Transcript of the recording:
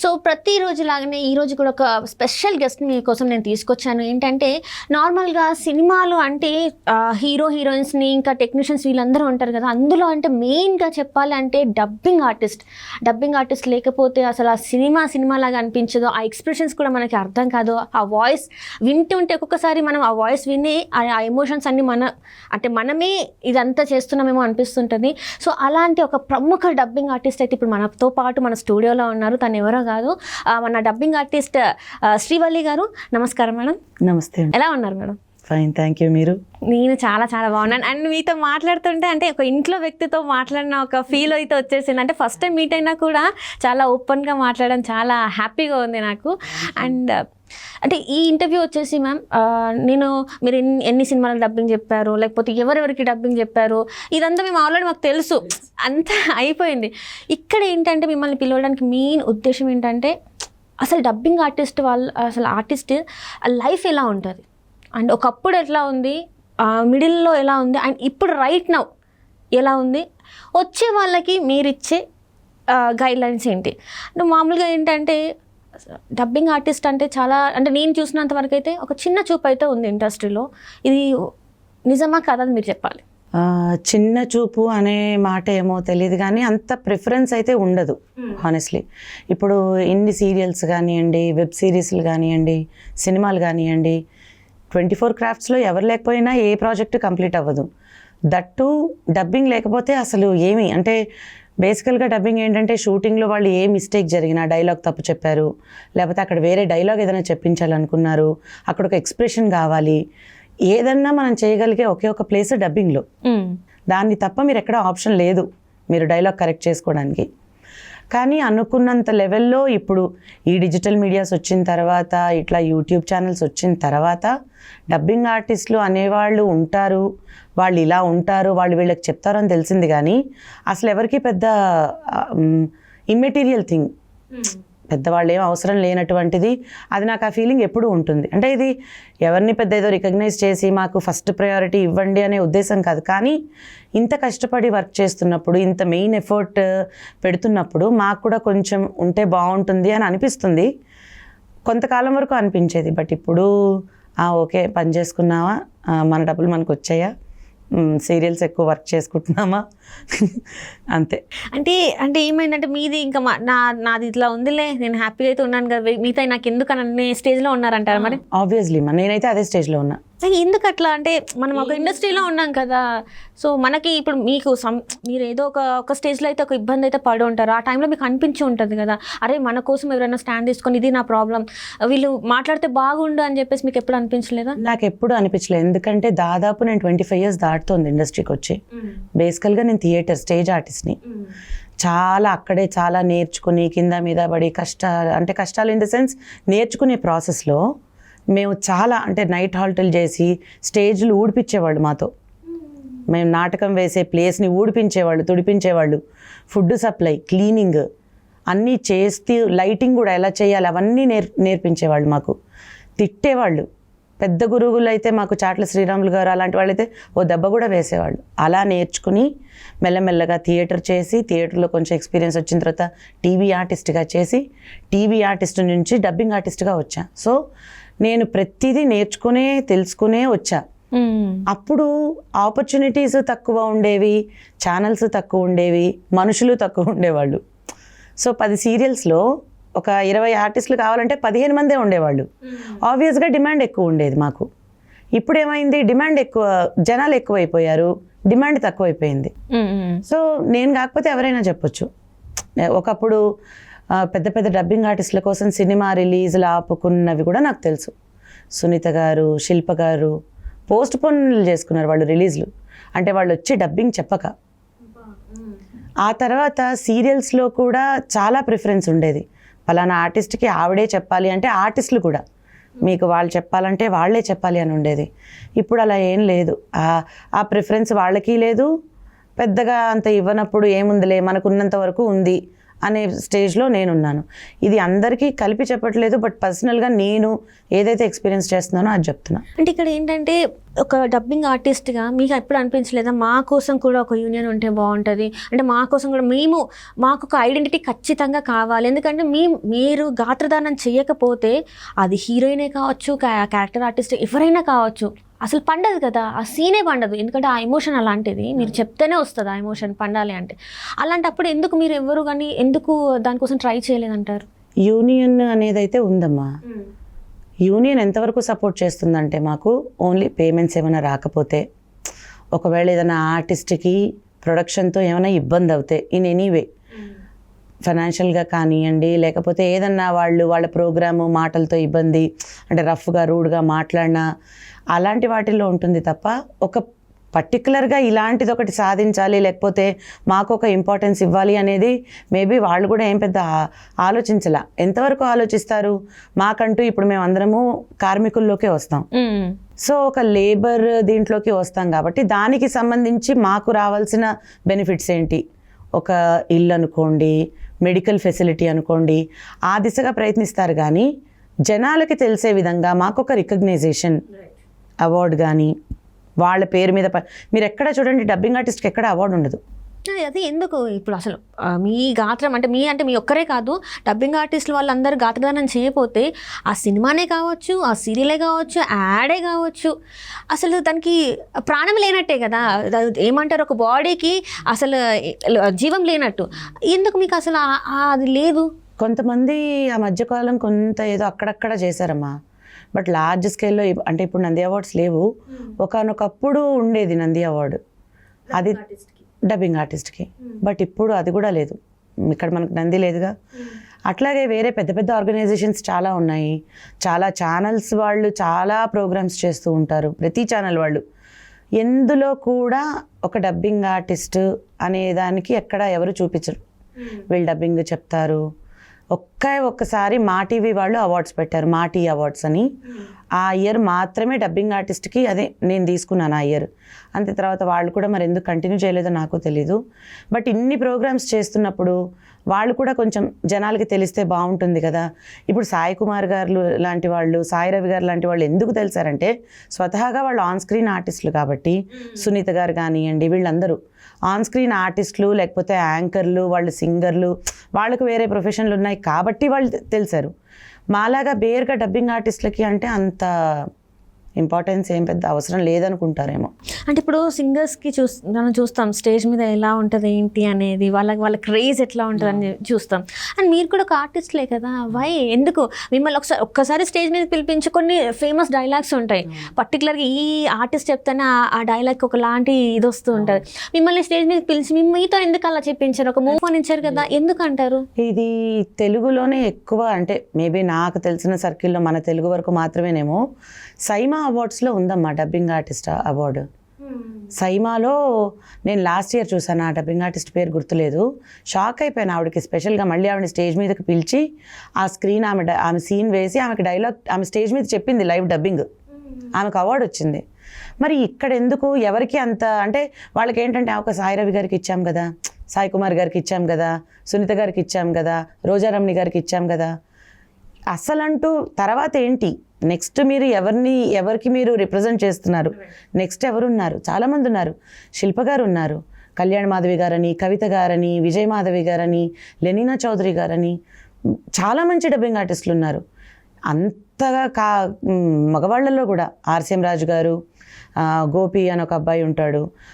So ప్రతిరోజు లాగానే ఈ రోజు కూడా ఒక స్పెషల్ గెస్ట్ మీకోసం నేను తీసుకొచ్చాను. ఏంటంటే నార్మల్గా సినిమాలు అంటే హీరో హీరోయిన్స్ని ఇంకా టెక్నీషియన్స్ వీళ్ళందరూ ఉంటారు కదా అందులో అంటే మెయిన్గా చెప్పాలి అంటే డబ్బింగ్ ఆర్టిస్ట్. డబ్బింగ్ ఆర్టిస్ట్ లేకపోతే అసలు ఆ సినిమా సినిమా లాగా అనిపించదు. ఆ ఎక్స్ప్రెషన్స్ కూడా మనకి అర్థం కాదు. ఆ వాయిస్ వింటుంటే ఒక్కొక్కసారి మనం ఆ వాయిస్ విని ఆ ఎమోషన్స్ అన్ని మన అంటే మనమే ఇదంతా చేస్తున్నామేమో అనిపిస్తుంటుంది. సో అలాంటి ఒక ప్రముఖ డబ్బింగ్ ఆర్టిస్ట్ అయితే ఇప్పుడు మనతో పాటు మన స్టూడియోలో ఉన్నారు. తను ఎవరో కాదు. మన డబ్బింగ్ ఆర్టిస్ట్ శ్రీవల్లి గారు నమస్కారం మేడం. నమస్తే ఎలా ఉన్నారు మేడం? ఫైన్ థ్యాంక్ యూ మీరు? నేను చాలా చాలా బాగున్నాను. అండ్ మీతో మాట్లాడుతుంటే అంటే ఒక ఇంట్లో వ్యక్తితో మాట్లాడిన ఒక ఫీల్ అయితే వచ్చేసింది. అంటే ఫస్ట్ టైం మీట్ అయినా కూడా చాలా ఓపెన్గా మాట్లాడడం చాలా హ్యాపీగా ఉంది నాకు. అండ్ అంటే ఈ ఇంటర్వ్యూ వచ్చేసి మ్యామ్ నేను మీరు ఎన్ని ఎన్ని సినిమాలకు డబ్బింగ్ చెప్పారు లేకపోతే ఎవరెవరికి డబ్బింగ్ చెప్పారు ఇదంతా మేము ఆల్రెడీ మాకు తెలుసు. అంతా అయిపోయింది. ఇక్కడ ఏంటంటే మిమ్మల్ని పిలవడానికి మెయిన్ ఉద్దేశం ఏంటంటే అసలు డబ్బింగ్ ఆర్టిస్ట్ వాళ్ళ అసలు ఆర్టిస్ట్ లైఫ్ ఎలా ఉంటుంది? అండ్ ఒకప్పుడు ఎట్లా ఉంది? మిడిల్లో ఎలా ఉంది? అండ్ ఇప్పుడు రైట్ నౌ ఎలా ఉంది? వచ్చే వాళ్ళకి మీరిచ్చే గైడ్ లైన్స్ ఏంటి? అంటే మామూలుగా ఏంటంటే డబ్బింగ్ ఆర్టిస్ట్ అంటే చాలా అంటే నేను చూసినంత వరకు అయితే ఒక చిన్న చూపు అయితే ఉంది ఇండస్ట్రీలో. ఇది నిజమా కాదా అని మీరు చెప్పాలి. చిన్న చూపు అనే మాట ఏమో తెలియదు కానీ అంత ప్రిఫరెన్స్ అయితే ఉండదు హానెస్ట్లీ ఇప్పుడు ఇన్ని సీరియల్స్ కానివ్వండి వెబ్ సిరీస్లు కానివ్వండి సినిమాలు కానివ్వండి ట్వంటీ ఫోర్ క్రాఫ్ట్స్లో ఎవరు లేకపోయినా ఏ ప్రాజెక్ట్ కంప్లీట్ అవ్వదు. దట్టు డబ్బింగ్ లేకపోతే అసలు ఏమి అంటే బేసికల్గా డబ్బింగ్ ఏంటంటే షూటింగ్లో వాళ్ళు ఏ మిస్టేక్ జరిగినా డైలాగ్ తప్పు చెప్పారు. లేకపోతే అక్కడ వేరే డైలాగ్ ఏదైనా చెప్పించాలనుకున్నారు. అక్కడ ఒక ఎక్స్ప్రెషన్ కావాలి. ఏదన్నా మనం చేయగలిగే ఒకే ఒక ప్లేస్ డబ్బింగ్లో దాన్ని తప్ప మీరు ఎక్కడ ఆప్షన్ లేదు. మీరు డైలాగ్ కరెక్ట్ చేసుకోవడానికి. కానీ అనుకున్నంత లెవెల్లో ఇప్పుడు ఈ డిజిటల్ మీడియాస్ వచ్చిన తర్వాత ఇట్లా యూట్యూబ్ ఛానల్స్ వచ్చిన తర్వాత డబ్బింగ్ ఆర్టిస్టులు అనేవాళ్ళు ఉంటారు వాళ్ళు ఇలా ఉంటారు వాళ్ళు వీళ్ళకి చెప్తారు అని తెలిసింది కానీ అసలు ఎవరికి పెద్ద ఇమ్మెటీరియల్ థింగ్ పెద్దవాళ్ళు ఏం అవసరం లేనటువంటిది. అది నాకు ఆ ఫీలింగ్ ఎప్పుడూ ఉంటుంది. అంటే ఇది ఎవరిని పెద్ద ఏదో రికగ్నైజ్ చేసి మాకు ఫస్ట్ ప్రయారిటీ ఇవ్వండి అనే ఉద్దేశం కాదు. కానీ ఇంత కష్టపడి వర్క్ చేస్తున్నప్పుడు ఇంత మెయిన్ ఎఫర్ట్ పెడుతున్నప్పుడు మాకు కూడా కొంచెం ఉంటే బాగుంటుంది అని అనిపిస్తుంది. కొంతకాలం వరకు అనిపించేది. బట్ ఇప్పుడు ఓకే పని చేసుకున్నావా? మన డబ్బులు మనకు వచ్చాయా సీరియల్స్ ఎక్కువ వర్క్ చేసుకుంటున్నామా? అంతే. అంటే అంటే ఏమైందంటే మీది ఇంకా మా- నా నాది ఇట్లా ఉందిలే నేను హ్యాపీగా అయితే ఉన్నాను కదా మిగతా నాకు ఎందుకు అని స్టేజ్లో ఉన్నారంటారు మరి? ఆబ్వియస్లీ నేనైతే అదే స్టేజ్లో ఉన్నా. ఎందుకు అట్లా అంటే మనం ఒక ఇండస్ట్రీలో ఉన్నాం కదా. సో మనకి ఇప్పుడు మీకు సమ్ మీరు ఏదో ఒక ఒక స్టేజ్లో అయితే ఒక ఇబ్బంది అయితే పడి ఉంటారు. ఆ టైంలో మీకు అనిపించి ఉంటుంది కదా. అరే మన కోసం ఎవరైనా స్టాండ్ తీసుకొని ఇది నా ప్రాబ్లం. వీళ్ళు మాట్లాడితే బాగుండు అని చెప్పేసి మీకు ఎప్పుడు అనిపించలేదా? నాకు ఎప్పుడు అనిపించలేదు. ఎందుకంటే దాదాపు నేను ట్వంటీ ఫైవ్ ఇయర్స్ దాటుతోంది ఇండస్ట్రీకి వచ్చి బేసికల్గా నేను థియేటర్ స్టేజ్ ఆర్టిస్ట్ని. చాలా అక్కడే చాలా నేర్చుకుని కింద మీద పడి కష్ట అంటే కష్టాలు ఇన్ ద సెన్స్ నేర్చుకునే ప్రాసెస్లో మేము చాలా అంటే నైట్ హాల్టలు చేసి స్టేజ్లు ఊడిపించేవాళ్ళు మాతో. మేము నాటకం వేసే ప్లేస్ని ఊడిపించేవాళ్ళు తుడిపించేవాళ్ళు. ఫుడ్ సప్లై క్లీనింగ్ అన్నీ చేస్తూ లైటింగ్ కూడా ఎలా చేయాలి అవన్నీ నేర్ నేర్పించేవాళ్ళు మాకు. తిట్టేవాళ్ళు. పెద్ద గురువులు అయితే మాకు చాట్ల శ్రీరాములు గారు అలాంటి వాళ్ళైతే ఓ దెబ్బ కూడా వేసేవాళ్ళు. అలా నేర్చుకుని మెల్లమెల్లగా థియేటర్ చేసి థియేటర్లో కొంచెం ఎక్స్పీరియన్స్ వచ్చిన తర్వాత టీవీ ఆర్టిస్ట్గా చేసి టీవీ ఆర్టిస్ట్ నుంచి డబ్బింగ్ ఆర్టిస్ట్గా వచ్చా. సో నేను ప్రతిదీ నేర్చుకునే తెలుసుకునే వచ్చా. అప్పుడు ఆపర్చునిటీస్ తక్కువ ఉండేవి ఛానల్స్ తక్కువ ఉండేవి మనుషులు తక్కువ ఉండేవాళ్ళు. సో పది సీరియల్స్లో ఒక ఇరవై ఆర్టిస్టులు కావాలంటే పదిహేను మందే ఉండేవాళ్ళు. ఆబ్వియస్గా డిమాండ్ ఎక్కువ ఉండేది మాకు. ఇప్పుడు ఏమైంది డిమాండ్ ఎక్కువ జనాలు ఎక్కువైపోయారు. డిమాండ్ తక్కువైపోయింది. సో నేను కాకపోతే ఎవరైనా చెప్పొచ్చు. ఒకప్పుడు పెద్ద పెద్ద డబ్బింగ్ ఆర్టిస్టుల కోసం సినిమా రిలీజ్లు ఆపుకున్నవి కూడా నాకు తెలుసు. సునీత గారు శిల్ప గారు పోస్ట్ పోన్లు చేసుకున్నారు వాళ్ళు రిలీజ్లు. అంటే వాళ్ళు వచ్చి డబ్బింగ్ చెప్పక. ఆ తర్వాత సీరియల్స్లో కూడా చాలా ప్రిఫరెన్స్ ఉండేది. పలానా ఆర్టిస్ట్కి ఆవిడే చెప్పాలి అంటే ఆర్టిస్టులు కూడా. మీకు వాళ్ళు చెప్పాలంటే వాళ్ళే చెప్పాలి అని ఉండేది. ఇప్పుడు అలా ఏం లేదు. ఆ- ఆ ప్రిఫరెన్స్ వాళ్ళకి లేదు. పెద్దగా అంత ఇవ్వనప్పుడు ఏముందిలే మనకున్నంత వరకు ఉంది. అనే స్టేజ్లో నేనున్నాను. ఇది అందరికీ కలిపి చెప్పట్లేదు బట్ పర్సనల్గా నేను ఏదైతే ఎక్స్పీరియన్స్ చేస్తున్నానో అది చెప్తున్నా. అంటే ఇక్కడ ఏంటంటే ఒక డబ్బింగ్ ఆర్టిస్ట్గా మీకు ఎప్పుడు అనిపించలేదా? మా కోసం కూడా ఒక యూనియన్ ఉంటే బాగుంటుంది. అంటే మా కోసం కూడా మేము మాకు ఒక ఐడెంటిటీ ఖచ్చితంగా కావాలి. ఎందుకంటే మీ మీరు గాత్రదానం చేయకపోతే అది హీరోయినే కావచ్చు క్యా- క్యారెక్టర్ ఆర్టిస్ట్ ఎవరైనా కావచ్చు. అసలు పండదు కదా ఆ సీనే పండదు. ఎందుకంటే ఆ ఎమోషన్ అలాంటిది. మీరు చెప్తేనే వస్తుంది ఆ ఎమోషన్ పండాలి అంటే. అలాంటప్పుడు ఎందుకు మీరు ఎవరు కానీ ఎందుకు దానికోసం ట్రై చేయలేదంటారు? యూనియన్ అనేది అయితే ఉందమ్మా యూనియన్ ఎంతవరకు సపోర్ట్ చేస్తుందంటే మాకు ఓన్లీ పేమెంట్స్ ఏమైనా రాకపోతే ఒకవేళ ఏదైనా ఆర్టిస్ట్కి ప్రొడక్షన్తో ఏమైనా ఇబ్బంది అవుతే ఇన్ ఎనీవే ఫైనాన్షియల్గా కానివ్వండి లేకపోతే ఏదన్నా వాళ్ళు వాళ్ళ ప్రోగ్రాము మాటలతో ఇబ్బంది అంటే రఫ్గా రూడ్గా మాట్లాడినా అలాంటి వాటిల్లో ఉంటుంది తప్ప ఒక పర్టికులర్గా ఇలాంటిది ఒకటి సాధించాలి లేకపోతే మాకు ఒక ఇంపార్టెన్స్ ఇవ్వాలి అనేది మేబీ వాళ్ళు కూడా ఏం పెద్ద ఆలోచించలా. ఎంతవరకు ఆలోచిస్తారు? మాకంటూ ఇప్పుడు మేము అందరము కార్మికుల్లోకే వస్తాం. సో ఒక లేబర్ దీంట్లోకి వస్తాం కాబట్టి దానికి సంబంధించి మాకు రావాల్సిన బెనిఫిట్స్ ఏంటి? ఒక ఇల్లు అనుకోండి మెడికల్ ఫెసిలిటీ అనుకోండి ఆ దిశగా ప్రయత్నిస్తారు కానీ జనాలకి తెలిసే విధంగా మాకు ఒక రికగ్నైజేషన్ అవార్డు కానీ వాళ్ళ పేరు మీద మీరు ఎక్కడ చూడండి డబ్బింగ్ ఆర్టిస్ట్కి ఎక్కడ అవార్డు ఉండదు. అది- అది ఎందుకు? ఇప్పుడు అసలు మీ గాత్రం అంటే మీ అంటే మీ ఒక్కరే కాదు డబ్బింగ్ ఆర్టిస్టులు వాళ్ళందరూ గాత్రదానం చేయకపోతే ఆ సినిమానే కావచ్చు ఆ సీరియలే కావచ్చు యాడే కావచ్చు. అసలు దానికి ప్రాణం లేనట్టే కదా. ఏమంటారు ఒక బాడీకి అసలు జీవం లేనట్టు. ఎందుకు మీకు అసలు అది లేదు? కొంతమంది ఆ మధ్యకాలం కొంత ఏదో అక్కడక్కడ చేశారమ్మా. బట్ లార్జ్ స్కేల్లో అంటే ఇప్పుడు నంది అవార్డ్స్ లేవు. ఒకనొకప్పుడు ఉండేది నంది అవార్డు అది డబ్బింగ్ ఆర్టిస్ట్కి బట్ ఇప్పుడు అది కూడా లేదు. ఇక్కడ మనకు నంది లేదుగా. అట్లాగే వేరే పెద్ద పెద్ద ఆర్గనైజేషన్స్ చాలా ఉన్నాయి. చాలా ఛానల్స్ వాళ్ళు చాలా ప్రోగ్రామ్స్ చేస్తూ ఉంటారు. ప్రతి ఛానల్ వాళ్ళు. ఎందులో కూడా ఒక డబ్బింగ్ ఆర్టిస్ట్ అనే దానికి ఎక్కడ ఎవరు చూపించరు. వీళ్ళు డబ్బింగ్ చెప్తారు. ఒక్క ఒక్కసారి మా టీవీ వాళ్ళు అవార్డ్స్ పెట్టారు. మా టీ అవార్డ్స్ అని. ఆ ఇయర్ మాత్రమే డబ్బింగ్ ఆర్టిస్ట్కి అదే నేను తీసుకున్నాను ఆ ఇయర్. అంతే తర్వాత వాళ్ళు కూడా మరి ఎందుకు కంటిన్యూ చేయలేదో నాకు తెలీదు. బట్ ఇన్ని ప్రోగ్రామ్స్ చేస్తున్నప్పుడు వాళ్ళు కూడా కొంచెం జనాలకి తెలిస్తే బాగుంటుంది కదా. ఇప్పుడు సాయి కుమార్ గారు లాంటి వాళ్ళు సాయి రవి గారు లాంటి వాళ్ళు ఎందుకు తెలిసారంటే స్వతహాగా వాళ్ళు ఆన్ స్క్రీన్ ఆర్టిస్టులు కాబట్టి సునీత గారు కానివ్వండి వీళ్ళందరూ. ఆన్ స్క్రీన్ ఆర్టిస్టులు లేకపోతే యాంకర్లు వాళ్ళు సింగర్లు వాళ్ళకు వేరే ప్రొఫెషన్లు ఉన్నాయి కాబట్టి వాళ్ళు తెలిసారు. మాలాగా బేర్గా డబ్బింగ్ ఆర్టిస్టులకి అంటే అంత ఇంపార్టెన్స్ ఏం పెద్ద అవసరం లేదనుకుంటారేమో. అంటే ఇప్పుడు సింగర్స్కి చూస్ మనం చూస్తాం స్టేజ్ మీద ఎలా ఉంటుంది ఏంటి అనేది వాళ్ళకి వాళ్ళ క్రేజ్ ఎట్లా ఉంటుంది అని చూస్తాం. అండ్ మీరు కూడా ఒక ఆర్టిస్ట్లే కదా వై ఎందుకు? మిమ్మల్ని ఒకసారి ఒక్కసారి స్టేజ్ మీద పిలిపించి కొన్ని ఫేమస్ డైలాగ్స్ ఉంటాయి. పర్టికులర్గా ఈ ఆర్టిస్ట్ చెప్తేనే ఆ- ఆ డైలాగ్ ఒకలాంటి ఇది వస్తూ ఉంటుంది. మిమ్మల్ని స్టేజ్ మీద పిలిచి మీతో ఎందుకు అలా చెప్పించారు? ఒక మూవ్ అని ఇచ్చారు కదా ఎందుకు అంటారు ఇది తెలుగులోనే ఎక్కువ అంటే మేబీ నాకు తెలిసిన సర్కిల్లో మన తెలుగు వరకు మాత్రమేనేమో సైమా అవార్డ్స్లో ఉందమ్మా డబ్బింగ్ ఆర్టిస్ట్ అవార్డు. సైమాలో నేను లాస్ట్ ఇయర్ చూసాను ఆ డబ్బింగ్ ఆర్టిస్ట్ పేరు గుర్తులేదు. షాక్ అయిపోయాను ఆవిడకి స్పెషల్గా మళ్ళీ ఆవిడని స్టేజ్ మీదకి పిలిచి ఆ స్క్రీన్ ఆమె ఆమె సీన్ వేసి ఆమెకి డైలాగ్ ఆమె స్టేజ్ మీద చెప్పింది లైవ్ డబ్బింగ్. ఆమెకు అవార్డు వచ్చింది. మరి ఇక్కడ ఎందుకు ఎవరికి అంత అంటే వాళ్ళకి ఏంటంటే ఒక సాయి రవి గారికి ఇచ్చాం కదా సాయి కుమార్ గారికి ఇచ్చాం కదా సునీత గారికి ఇచ్చాం కదా రోజారమణి గారికి ఇచ్చాం కదా. అసలంటూ తర్వాత ఏంటి? నెక్స్ట్ మీరు ఎవరిని ఎవరికి మీరు రిప్రజెంట్ చేస్తున్నారు? నెక్స్ట్ ఎవరున్నారు? చాలామంది ఉన్నారు. శిల్ప గారు ఉన్నారు కళ్యాణ్ మాధవి గారని కవిత గారని విజయ్ మాధవి గారని లెనినా చౌదరి గారని చాలా మంచి డబ్బింగ్ ఆర్టిస్టులు ఉన్నారు. అంతగా కా మ్, మగవాళ్ళల్లో కూడా ఆర్సీఎం రాజు గారు గోపి అని ఒక అబ్బాయి ఉంటాడు.